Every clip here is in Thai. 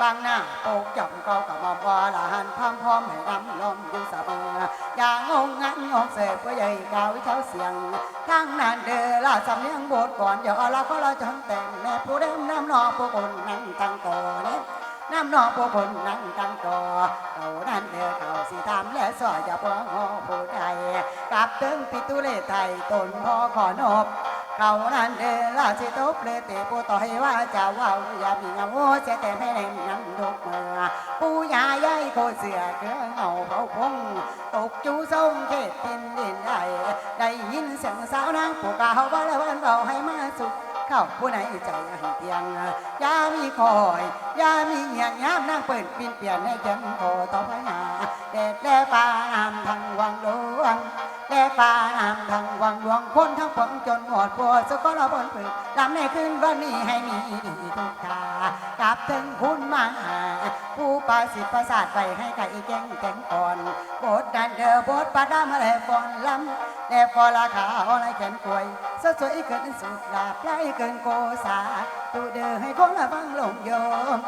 บางหน้าโปกจ่องเขากับมาว่าละหันพร้อมพร้อมให้รำลมอยู่เสมออย่างงงงันงงเสพก็ใหญ่กาวเช้าเสียงทั้งนั้นเด้อละสำเนียงโบทก่อนอย่าเอาละก็ละจนแต่งแม่ผู้เดิมน้ำนอผู้คนนั่งตั้งก่อเนี่ยน้ำนอผู้คนนั่งตั้งก่อเขานั่นเด้อเขาสิทำและสอยอย่าพ่อผู้ใดกลับถึงปิตุเลไทยตนพ่อขอนบ เขานั้นเดราชิตบเลเตปูต่อยว่าจะว่าอย่ามีเงาเสียแต่ไม่เล่นนั่งทุกเมื่อปูยาย่ายโคเสือเกลือเงาเผาพงตกจูทรงเขตดินดินได้ได้ยินเสียงสาวนางปูกาว่าแล้ววันเราให้มาสุขเข้าผู้ไหนใจให้เพียงยามีคอยยามีเงียงยามนั่งเปิดปินเปลี่ยนให้จันโคต่อไปหาเด็ดแด่ปานทางวังหลวง แด่ป่านำทางวังหลวงคนทั้งปวงจนหมดปวดสกลบนฝึกลำในคืนวันนี้ให้มีดีทุกทากลับถึงคุณมาหาผู้ประสิทธิ์ประสาทไปให้ไก่แจ้งแจ้งก่อนบทดันเดอบทประดามแลฟอนลำแลฟอราคาอะไรแขนกวยสสวยเกินสุดลาปลายเกินโกสาตูเดอให้คนละฟังลงโยม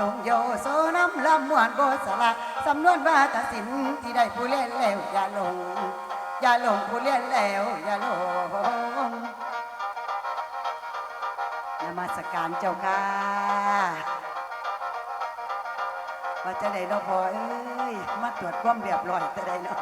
ลงโยโซน้ำลำมวนโบสละสำนวนว่าตัดสินที่ได้ผู้เล่นแล้วอย่าลง อย่าหลงผู้เรียนแล้ว อย่าหลงนมัสการเจ้าค่ะว่าจะได้เนาะพอเอ้ย มาตรวจความเรียบร้อยจะได้เนาะ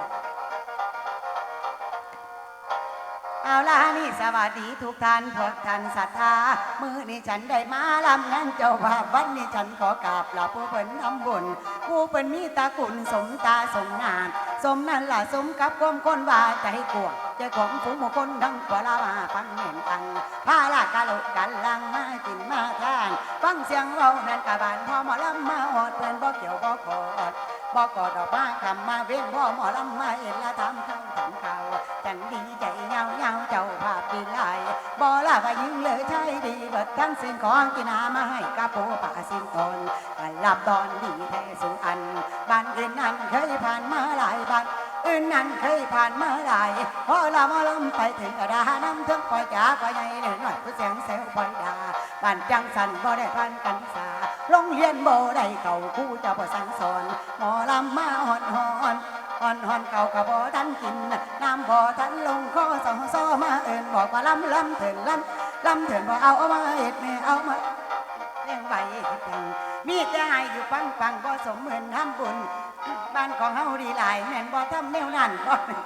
เอาล่ะนี่สวัสดีทุกท่านพวกท่านศรัทธา มือนี้ฉันได้มาลำงานเจ้าภาพวันนี้ฉันขอกราบลาผู้เป็นทำบุญผู้เป็นมีตากุลสมตาสมนาม สมนั่นล่ะสมกับความคนว่าใจกวงใจของฝูงหมู่คนทั้งกว่าลามาฟังเห็นตังพาลากาลุกันลังมากินมาทาน ฟังเสียงเรานั่นกะบานพอหมอลำมาอดเพื่อนบ่เกี่ยวบ่ขอดบ่กอดออกมาคำมาเว้นพ่หมอลำมาเอ็นละทำข้างทำข่าจังดีใจเงาเงาเจ้าภาพดีลยบ่ลาว่ายิงเลยใช่ดีเบิดทั้งสิ่งของกินอามาให้กับปูป่าสิ้นตน กันหลับตอนดีแท้สูงอัน บ้านอื่นนั้นเคยผ่านมาหลายบ้านอื่นนั้นเคยผ่านมาหลายพอเรามาลำไปถึงกระดาน้ำถึงปล่อยจ๋าปล่อยใหญ่เหนื่อยหน่อยผู้เสียงเซลปล่อยดาบ้านจังสันบ่ได้พันกันสาโรงเรียนบ่ได้เก่าคู่จ้าบ่สั่งสอนหมอลำมาหอนหอนหอนหอนเก่ากับบ่ทันกินน้ำบ่ทันลงคอสองซอมาเอินบอกว่าลำลำเถินลำลำเถินบ่เอาเอามาเฮ็ดแม่เอามา ไว้เฮ็ดหยังมีแต่ให้อยู่ปังปังบ่สมเหมือนทำบุญ บ้านของเฮาดีหลายแม่นบ่ทำแนวนั้นบ่เป็น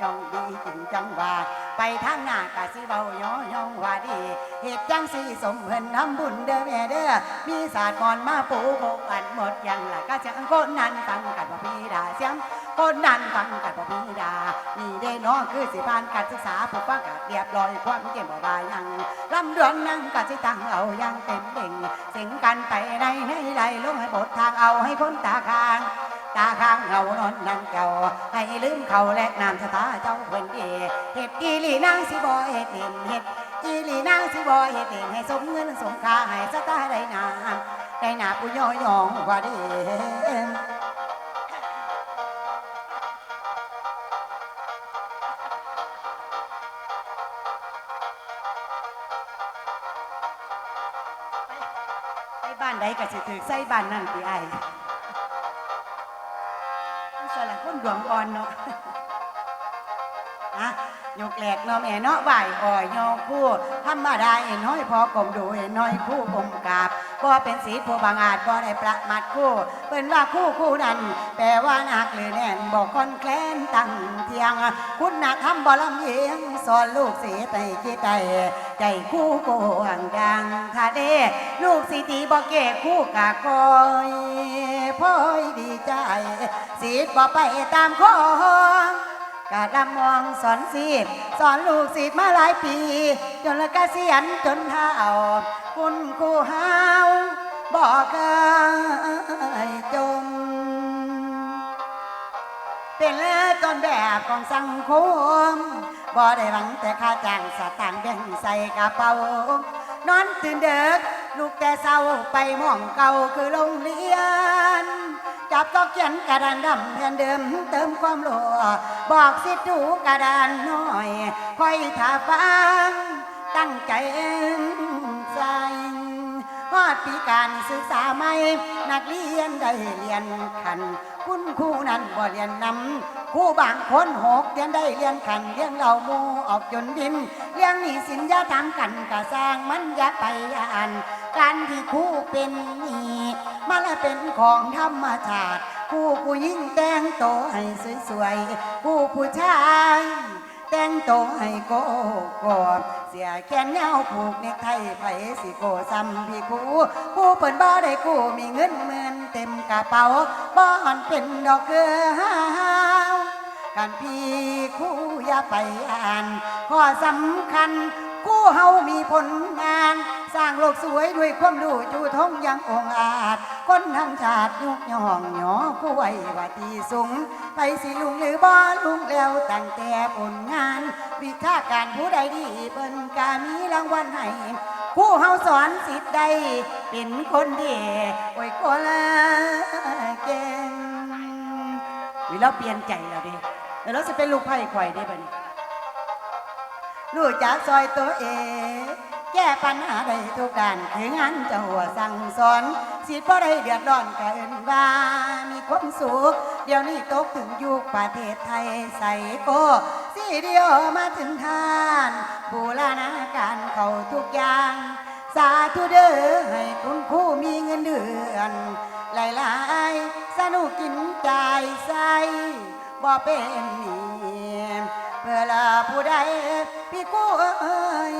จ้องดีจริงจังว่า ไปทางหน้ากะสิเบาย่อย่องว่าดีเหตุจังสิสมเพิ่นทำบุญเด้อแม่เด้อมีศาสตร์ก่อนมาปูโบกันหมดยังล่ะก็จะคนนั้นฟังกันบ่พี่ดาเสียงคนนั้นฟังกันบ่พี่ดานี่เด้เนาะคือสิผ่านการศึกษาผู้ฟังก็ เรียบร้อยความเก่งบ่ายังลำดวนนั่งก็สิตังเอายังเต็มเด่งสิงกันไปในในไหลลงให้บททางเอาให้พ้นตาคางตาข้างเงานอนนั่งเก่าให้ลืมเขาและนามสตาเจ้าเพิ่นเอเฮ็ดอีลีนางสิบ่เฮ็ดเด่นเฮ็ดอีลีนางสิบ่เฮ็ดเด่นให้สมเงินสมค่าให้สตาได้นามได้นาปุยอยองกว่าเดีไบ้านใดก็สิถือใส่บ้านนั่นตีไอ้สลักคนดวงอ่อนเนาะอะยกแหลกเนาะแม่เนาะไหวอ่อยยองคู่ธรรมดาเอ็นน้อยพอกลมดูเอ็นน้อยคู่กลมกาบบ่เป็นสีผู้บางอาจบ่ได้ประมาทคู่เป็นว่าคู่คู่นั้น แปลว่านักหรือแน่นบอกคอนแคลนตั้งเทียง คุณนาทำบ่ลำเอียงสอนลูกสีไตกีไตใจคู่โกวางดังทาเดลูกสิตีบ่เกคู่กะคอยพ่อยดีใจ สีดบ่ไปตามข้องกะดำมองสอนสีสอนลูกศิษย์มาหลายปี จนละกะเสียนจนเท้าคุณครูหาวบอกเคยจม เป็นต้นแบบของสังคม บ่ได้หวังแต่ค่าจ้างสตางค์แบ่งใส่กระเป๋านอนตื่นเด็กลูกแต่เศร้าไปมองเก่าคือโรงเรียน จับก็เขียนกระดานดำแทนเดิมเติมความหล่บอกสิดูกระดานน้อยคอยถ้าฟังตั้งใจ ฮอดปีการศึกษาใหม่ นักเรียนได้เรียนขัน คุณครูนั้นบ่เรียนนำครูบางคนหกเรียนได้เรียนขันเรียนเราหมูออกจนดินเรียงหนี้สินยาทำกันกะสร้างมันยาไปอ่านการที่ครูเป็นนี้มันละเป็นของธรรมชาติครูผู้หญิงแต่งโตวให้สวยๆครูผู้ชาย แต่งโตวให้โกโกบ สียแขนเงาผูกเนกไทยไผสิโกซ้ำพี่กูผู้เปิดบ่ได้กูมีเงินหมื่นเต็มกระเป๋าบ่หันเป็นดอกเกลือห้าวการพี่คู่อย่าไปอ่านข้อสำคัญคู่เฮามีผลงาน สร้างโลกสวยด้วยความรู้จูทงยังองอาจคนทั้งชาติยุกย่องหยอคู่ไว้ว่าที่สูงไปสิลุงหรือบ่ลุงแล้วตั้งแต่ผลงาน วิชาการผู้ใดดีเปิ้นกามีรางวัลให้ผู้เฮาสอนสิทธิ์ใดเป็นคนดีโอ้ยคนละเก่งวิเราเปลี่ยนใจแล้วเดิแล้วเราจะเป็นลูกไผ่ข่อยได้บ่นี่รู้จักซอยตัวเอง แก้ปัญหาได้ทุกด้านถึงอันจะหัวสั่งสอนสิบ่ได้เดือดร้อนก็เอินว่ามีความสุขเดี๋ยวนี้ตกถึงยุคประเทศไทยใส่โกสีเดียวมาถึงทานบูรณาการเขาทุกอย่าง สาธุเด้อให้คุณครูมีเงินเดือนหลายๆสนุกกินใจายใส่บ่เป็นหนี้เพื่อลาผู้ใดพี่กู้เอ้ย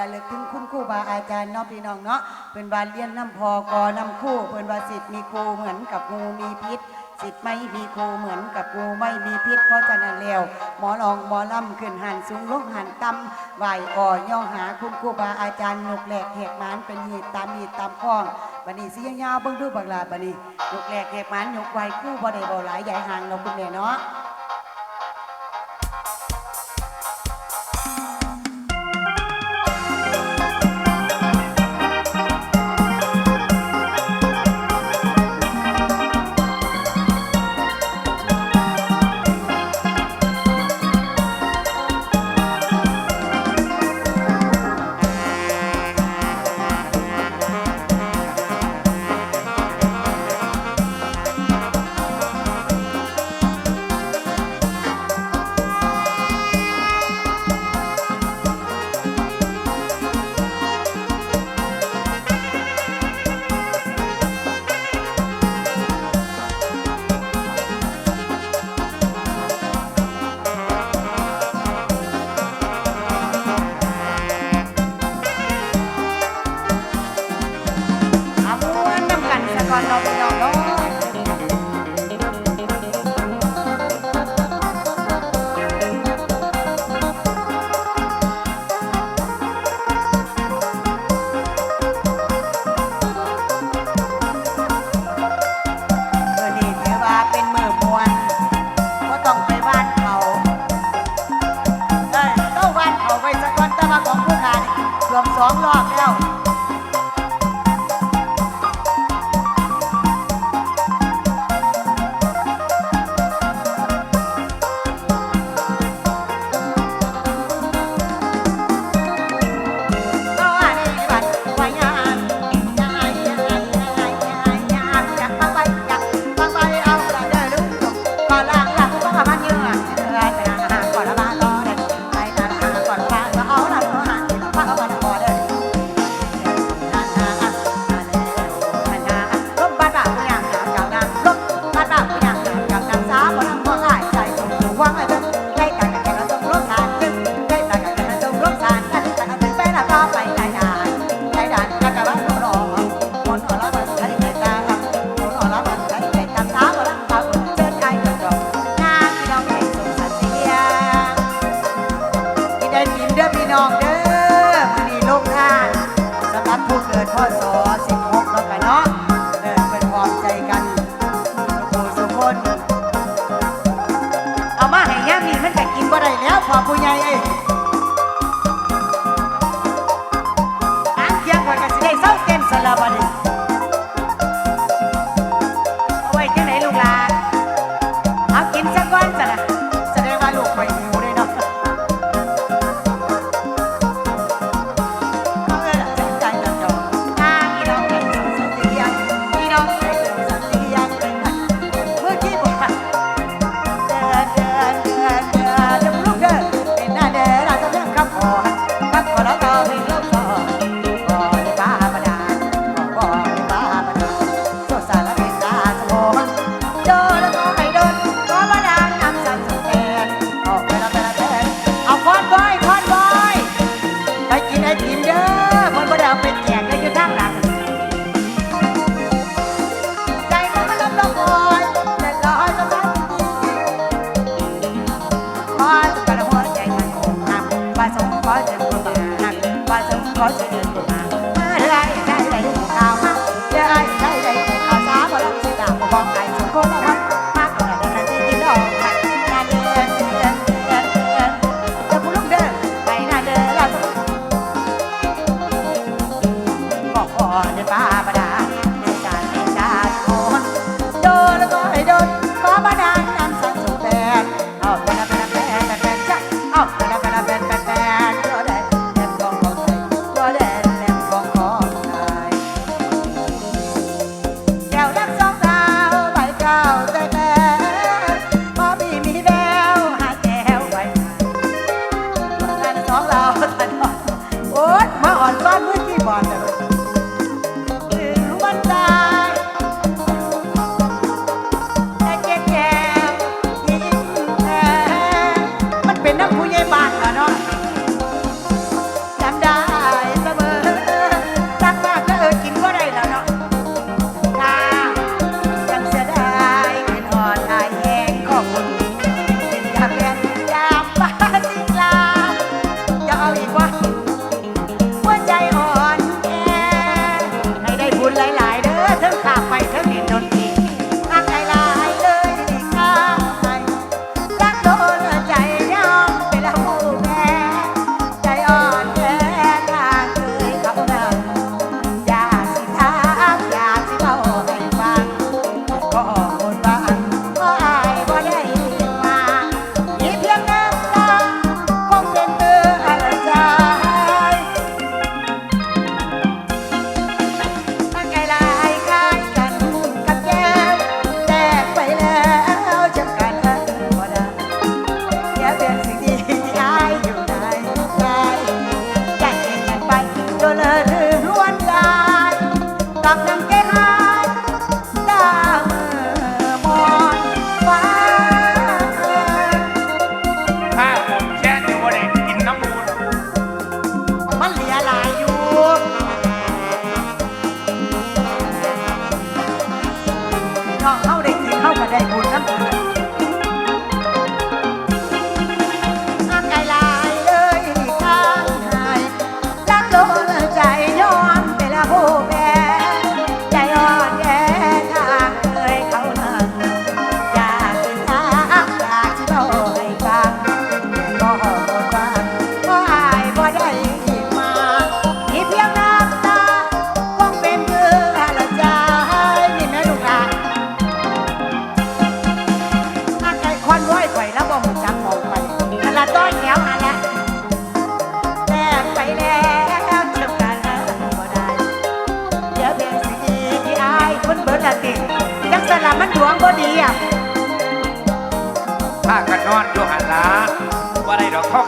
ระลึกถึงคุณครูบาอาจารย์เนาะพี่น้องเนาะเป็นบาเรียนน้ำพอกอนำคู่เป็นว่าสิทธิ์มีครูเหมือนกับงูมีพิษสิทธิ์ไม่มีครูเหมือนกับงูไม่มีพิษเพราะฉะนั้นแล้วหมอลองหมอล่ำขึ้นหันสูงลงหันต่ำไหวอ่อย่อหาคุณครูบาอาจารย์นกแหลกแหกมานเป็นหีดตามหีดตามข้องบันนี้สิยาวเบิ่งดูบักลาบันนี้นกแหลกแหกมานยกไหวคู่บ่ได้บ่หลายใหญ่ห่างเนาคุณแม่เนาะ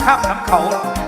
ข้าข้ามน้ำเขา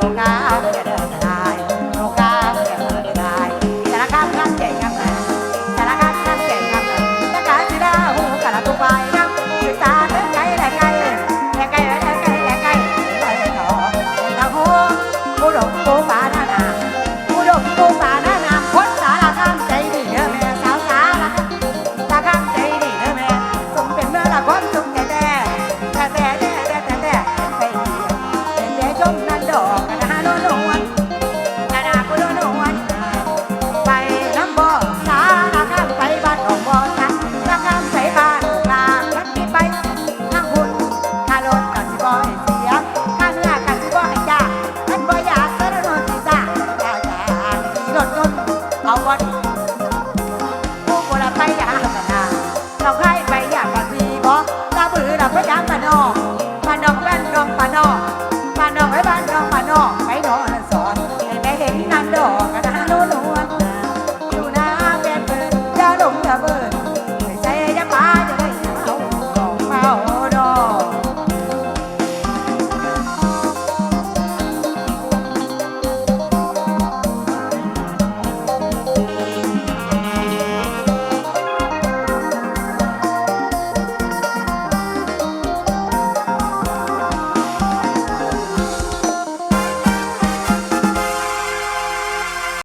น้องนะ